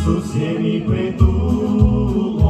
Ісус є мій притулок.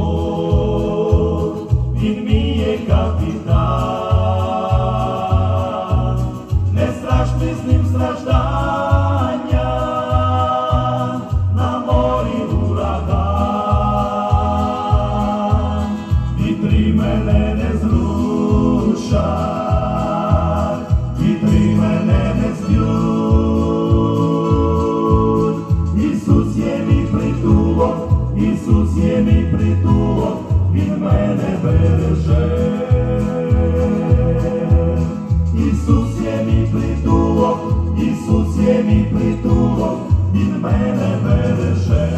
Притулок, Ісус є мій притулок, Він мене береже. Ісус є мій притулок, Ісус є мій притулок, Він мене береже.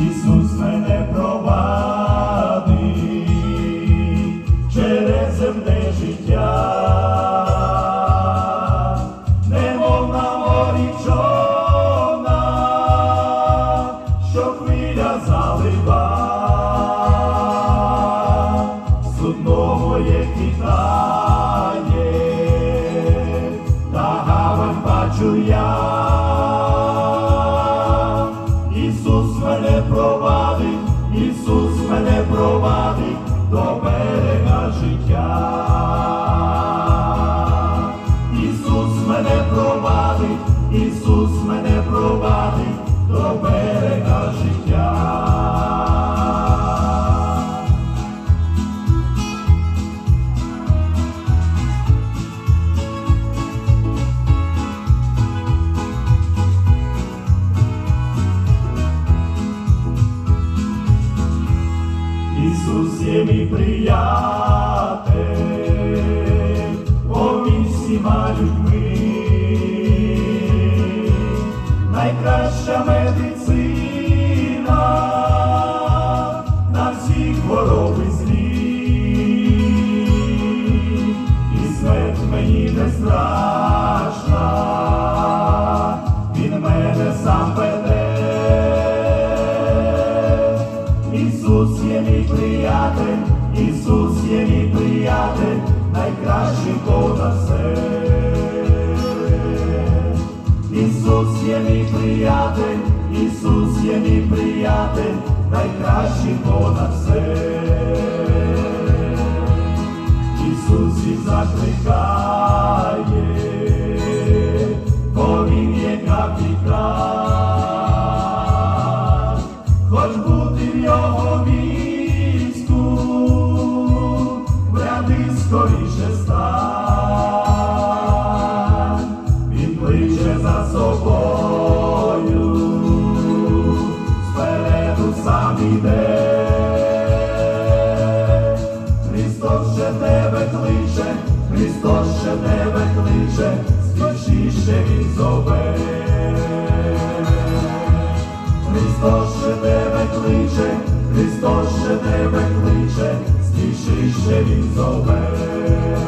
Ісус мене провадить через земне життя, немов бачу я. Ісус мене провадить, Ісус мене провадить до берега життя. Ісус мене провадить, Ісус мене провадить до берега Ісус є мій приятель, поміж всіма людьми, найкраща медицина Ісус є мій приятель, найкращий понад все. Ісус є мій приятель, Ісус є мій приятель, найкращий понад все. Ісус і закликає, хоч бути в його війську, ще тебе кличе, ще він зове. Христос ще тебе кличе, Христос ще тебе кличе, спішіше він зове.